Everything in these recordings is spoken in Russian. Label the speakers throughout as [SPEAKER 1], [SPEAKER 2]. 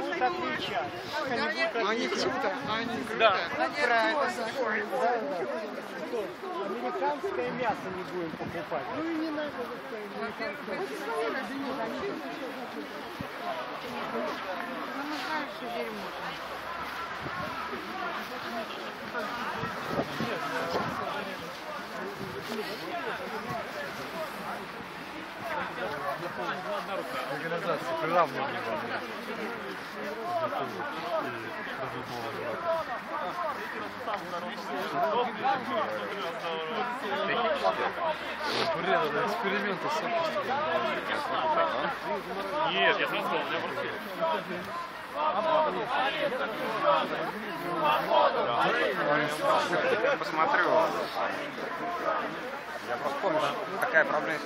[SPEAKER 1] будут отвечать? Как они
[SPEAKER 2] круто, они круто.
[SPEAKER 1] Да, Американское мясо не будем покупать. Ну и не надо.
[SPEAKER 3] Легализация, приравнивание. Бред, это эксперименты с
[SPEAKER 4] Нет, я сказал, у меня просто...
[SPEAKER 2] Посмотрю. Я просто помню, какая проблема.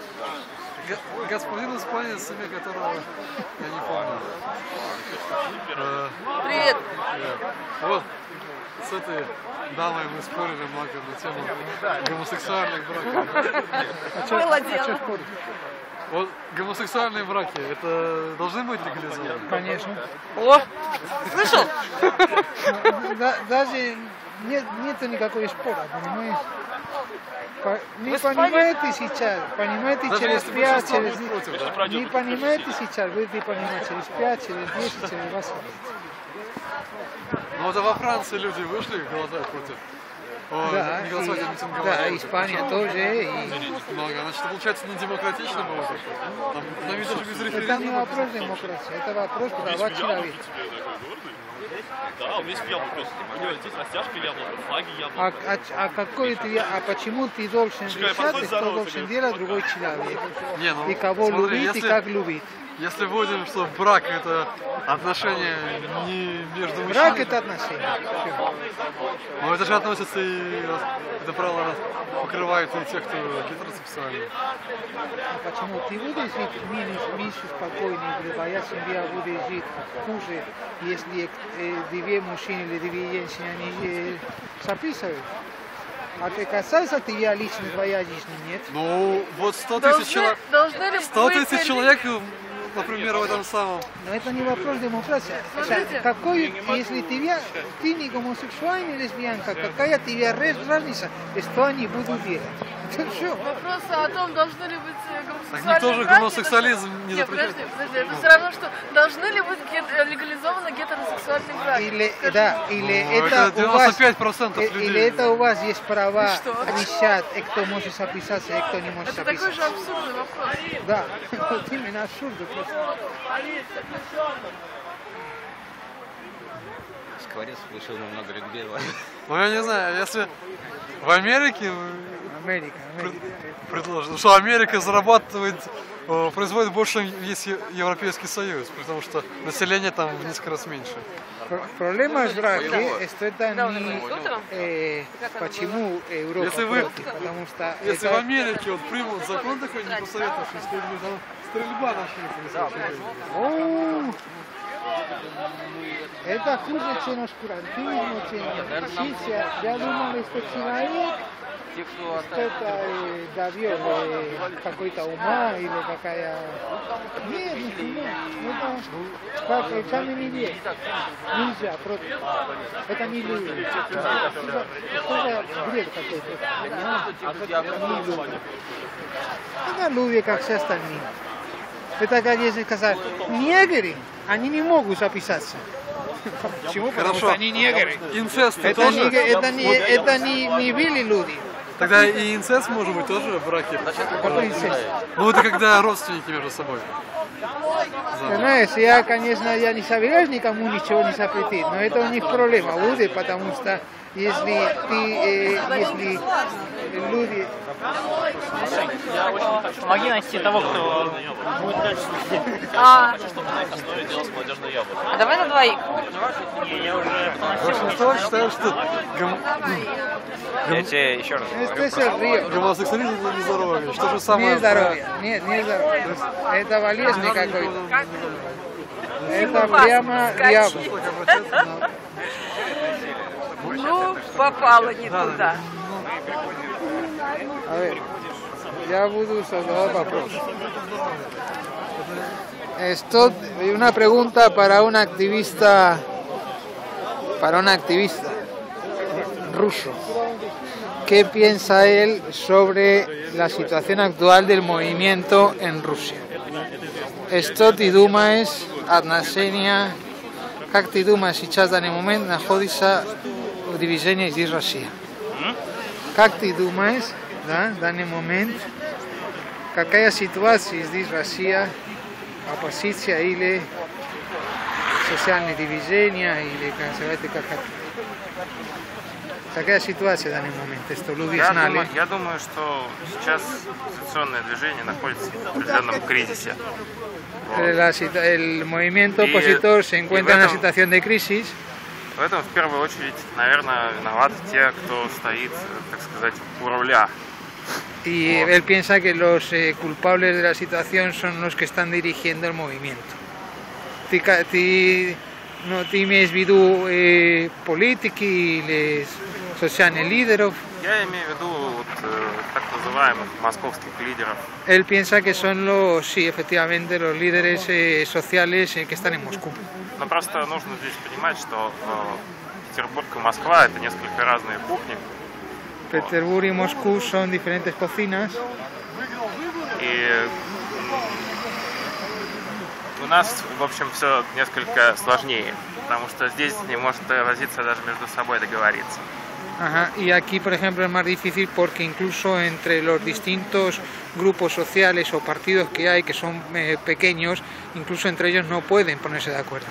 [SPEAKER 3] Господин испанец, имя которого я не помню. Э,
[SPEAKER 5] Привет.
[SPEAKER 3] э, Вот, с этой дамой мы спорили много на тему гомосексуальных браков.
[SPEAKER 5] Было дело.
[SPEAKER 3] Вот гомосексуальные браки, это должны быть легализованы?
[SPEAKER 1] Конечно.
[SPEAKER 5] О, слышал?
[SPEAKER 1] Да- даже нет, нету никакой спора, понимаешь? По- Не
[SPEAKER 5] Вы спали?
[SPEAKER 1] понимаете сейчас, понимаете
[SPEAKER 3] Даже
[SPEAKER 1] через
[SPEAKER 3] если
[SPEAKER 1] 5,
[SPEAKER 3] большинство
[SPEAKER 1] через
[SPEAKER 3] против, да?
[SPEAKER 4] Пройдет.
[SPEAKER 1] Не понимаете сейчас, будете понимать через 5, через 10, через 8.
[SPEAKER 3] Ну вот а во Франции люди вышли голосовать против. О,
[SPEAKER 1] Да,
[SPEAKER 3] не голосовать, а митинговать.
[SPEAKER 1] да, Испания тоже. И...
[SPEAKER 3] Много. Значит, получается, не демократично было. Там, там ведь даже без
[SPEAKER 1] Это не
[SPEAKER 3] референдума.
[SPEAKER 1] вопрос демократии, это вопрос права человека.
[SPEAKER 4] Да, у меня есть яблоко просто. Понимаете, здесь растяжка яблоко, флаги
[SPEAKER 1] А,
[SPEAKER 4] яблоко.
[SPEAKER 1] а, а какой ты, а почему ты должен
[SPEAKER 4] Чекай,
[SPEAKER 1] решать, что должен делать другой человек?
[SPEAKER 3] Не, ну,
[SPEAKER 1] И кого
[SPEAKER 3] смотри,
[SPEAKER 1] любить, и
[SPEAKER 3] если-
[SPEAKER 1] как любить.
[SPEAKER 3] Если будем, что брак это отношения не между мужчиной.
[SPEAKER 1] Брак это отношения. Всё.
[SPEAKER 3] Но это же относится и это правило покрывает и тех, кто гетеросексуальный.
[SPEAKER 1] А почему ты будешь жить меньше, меньше спокойно, или твоя семья будет жить хуже, если э, две мужчины или две женщины они э, записывают? А ты касается тебя лично твоя жизнь, нет?
[SPEAKER 3] Ну, вот 100 тысяч человек,
[SPEAKER 5] должны ли
[SPEAKER 3] 100
[SPEAKER 5] быть
[SPEAKER 3] тысяч человек, например, в этом самом.
[SPEAKER 1] Но это не вопрос демократии.
[SPEAKER 5] Смотрите.
[SPEAKER 1] Какой, если тебя, ты не гомосексуальный лесбиянка, какая тебе раз- разница, что они будут делать? Это.
[SPEAKER 5] Вопрос о том, должны ли быть э, гомосексуальные
[SPEAKER 3] никто же
[SPEAKER 5] браки,
[SPEAKER 3] гомосексуализм
[SPEAKER 5] это-
[SPEAKER 3] не
[SPEAKER 5] Нет,
[SPEAKER 3] запрещает.
[SPEAKER 5] подожди, подожди, это все равно, что должны ли быть э, легализованы гетеросексуальные браки?
[SPEAKER 1] Или,
[SPEAKER 5] Скажи.
[SPEAKER 1] да, или
[SPEAKER 3] Ну,
[SPEAKER 1] это,
[SPEAKER 3] это
[SPEAKER 1] у вас,
[SPEAKER 3] 95%
[SPEAKER 1] э,
[SPEAKER 3] людей.
[SPEAKER 1] или это у вас есть права решать, э, кто может записаться, и кто не может
[SPEAKER 5] Это такой
[SPEAKER 1] записаться.
[SPEAKER 5] же абсурдный вопрос.
[SPEAKER 1] Да, вот именно абсурд. просто.
[SPEAKER 2] Скворец получил намного любимого.
[SPEAKER 3] Ну, я не знаю, если в Америке
[SPEAKER 1] Америка, Америка.
[SPEAKER 3] предложено, что Америка зарабатывает, э, производит больше, чем весь Европейский Союз, потому что население там в несколько раз меньше.
[SPEAKER 1] Про- Проблема с браке, что это не... э, почему Европа
[SPEAKER 3] Если вы-
[SPEAKER 1] против? Потому что
[SPEAKER 3] Если в
[SPEAKER 1] это...
[SPEAKER 3] Америке вот примут закон такой, не посоветовавшись, что люди там стрельба начнется.
[SPEAKER 1] Это хуже, чем оскурантизм, чем психия. Я думал, что человек что-то довел э, какой-то ума или какая... Нет, нифига. Это как э, каменный век. Нельзя, против. Это не люди. За бред какой-то? Не люди. Это люди, как все остальные. Это как если сказать, негры, они не могут записаться. Почему? Потому что они негры.
[SPEAKER 3] Инцест
[SPEAKER 1] Это,
[SPEAKER 3] тоже.
[SPEAKER 1] не, это, не, это не, не были люди.
[SPEAKER 3] Тогда и инцест может быть тоже в браке.
[SPEAKER 1] Какой инцест?
[SPEAKER 3] Ну это когда родственники между собой.
[SPEAKER 1] Ты Знаешь, я, конечно, я не собираюсь никому ничего не запретить, но это у них проблема будет, потому что если ты, э, если люди...
[SPEAKER 6] Помоги найти того, кто будет дальше.
[SPEAKER 5] А,
[SPEAKER 4] Основе яблоко.
[SPEAKER 5] а давай на двоих.
[SPEAKER 6] Не, я уже
[SPEAKER 3] Большинство считают, что
[SPEAKER 2] Я тебе еще раз говорю.
[SPEAKER 3] Гомосексуализм это не здоровье. Что же
[SPEAKER 1] Не
[SPEAKER 3] самое...
[SPEAKER 1] здоровье. Нет, не здоровье. Это болезнь какой-то. Это прямо дьявол.
[SPEAKER 5] Ну, попала не туда.
[SPEAKER 1] A ver, ya буду задавать вопрос. Esto, una pregunta para un activista, para un activista ruso. ¿Qué piensa él sobre la situación actual del movimiento en Rusia? Esto ты думаешь отношения, как ты думаешь сейчас в данный момент находится в движении здесь Россия? Как ты думаешь, да, в данный момент, какая ситуация здесь Россия, оппозиция или социальные движения, или называйте как? Какая ситуация в данный момент?
[SPEAKER 7] Я
[SPEAKER 1] знали.
[SPEAKER 7] думаю, я думаю, что сейчас оппозиционное движение находится в определенном кризисе.
[SPEAKER 1] Eh, la el movimiento opositor se encuentra
[SPEAKER 7] в
[SPEAKER 1] en una situación de crisis
[SPEAKER 7] В этом в первую очередь, наверное, виноваты те, кто стоит, так сказать, у руля.
[SPEAKER 1] y él piensa que los eh, culpables de la situación son los que están dirigiendo el movimiento. Ti, ca- ti no ti имеешь в виду eh, политики или социальных лидеров.
[SPEAKER 7] Я имею в виду вот, э, так называемых московских лидеров.
[SPEAKER 1] Él piensa que son los, sí, efectivamente, los líderes eh, sociales eh, que están en Moscú.
[SPEAKER 7] Но просто нужно здесь понимать, что э, Петербург и Москва это несколько разные кухни.
[SPEAKER 1] Petersburgo y Moscú son diferentes cocinas
[SPEAKER 7] И у нас, в общем, все несколько сложнее. Потому что здесь не может возиться даже между собой договориться.
[SPEAKER 1] Ajá. Y aquí, por ejemplo, es más difícil porque incluso entre los distintos grupos sociales o partidos que hay, que son eh, pequeños, incluso entre ellos no pueden ponerse de acuerdo.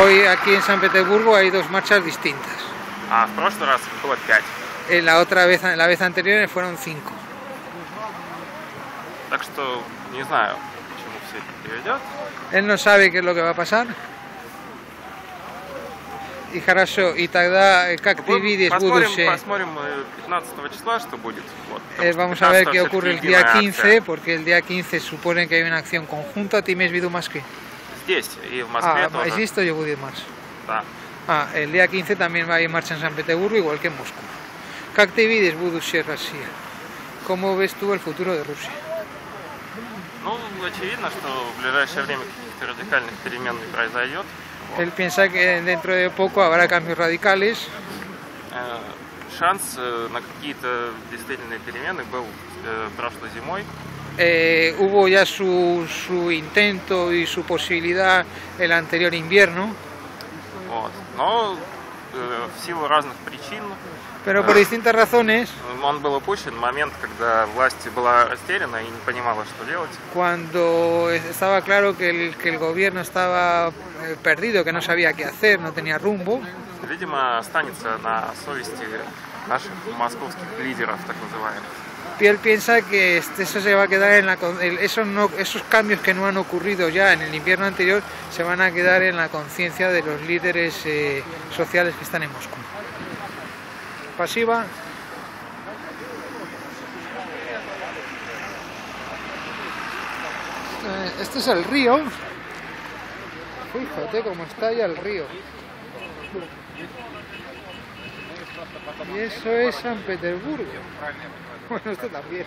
[SPEAKER 1] Hoy aquí en San Petersburgo hay dos marchas distintas. En la otra vez, en la vez anterior fueron cinco. Él no sabe qué es lo que va a pasar. Y хорошо, и тогда э, как ты
[SPEAKER 7] Вот
[SPEAKER 1] видишь
[SPEAKER 7] посмотрим,
[SPEAKER 1] будущее?
[SPEAKER 7] посмотрим э, 15 числа, что будет. Вот, потому
[SPEAKER 1] Eh,
[SPEAKER 7] что
[SPEAKER 1] vamos a ver
[SPEAKER 7] 15
[SPEAKER 1] qué
[SPEAKER 7] всё-таки
[SPEAKER 1] ocurre el
[SPEAKER 7] единая
[SPEAKER 1] día
[SPEAKER 7] акция.
[SPEAKER 1] 15, porque el día 15 supone que hay una acción conjunta. ¿Tienes visto más que?
[SPEAKER 7] Здесь и в Москве
[SPEAKER 1] Ah,
[SPEAKER 7] тоже.
[SPEAKER 1] ¿has visto yo voy más?
[SPEAKER 7] Да.
[SPEAKER 1] Ah, el día 15 también va a haber marcha en San Petersburgo, igual que en Moscú. Как ты видишь будущее России? ¿Cómo ves tú el futuro de Rusia?
[SPEAKER 7] Ну, очевидно, что в ближайшее время каких-то радикальных перемен не произойдет. Вот.
[SPEAKER 1] Él piensa que dentro de poco habrá cambios radicales.
[SPEAKER 7] Э, Шанс э, на какие-то действительные перемены был э, прошлой зимой.
[SPEAKER 1] Eh, hubo ya su, su intento y su posibilidad el anterior invierno,
[SPEAKER 7] Вот. Но э, в силу разных причин
[SPEAKER 1] pero por distintas razones,
[SPEAKER 7] он был упущен момент, когда власть была растеряна и не понимала, что делать.
[SPEAKER 1] cuando estaba claro que el, que el gobierno estaba eh, perdido, que no sabía qué hacer, no tenía rumbo,
[SPEAKER 7] Видимо, останется на совести наших московских лидеров, так называемых.
[SPEAKER 1] Y él piensa que este- eso se va a quedar en la con- el- esos, no- esos cambios que no han ocurrido ya en el invierno anterior se van a quedar en la conciencia de los líderes eh, sociales que están en Moscú. Pasiva. Eh, Este es el río. Fíjate cómo está ya el río. Y eso es San Petersburgo. Bueno, esto también.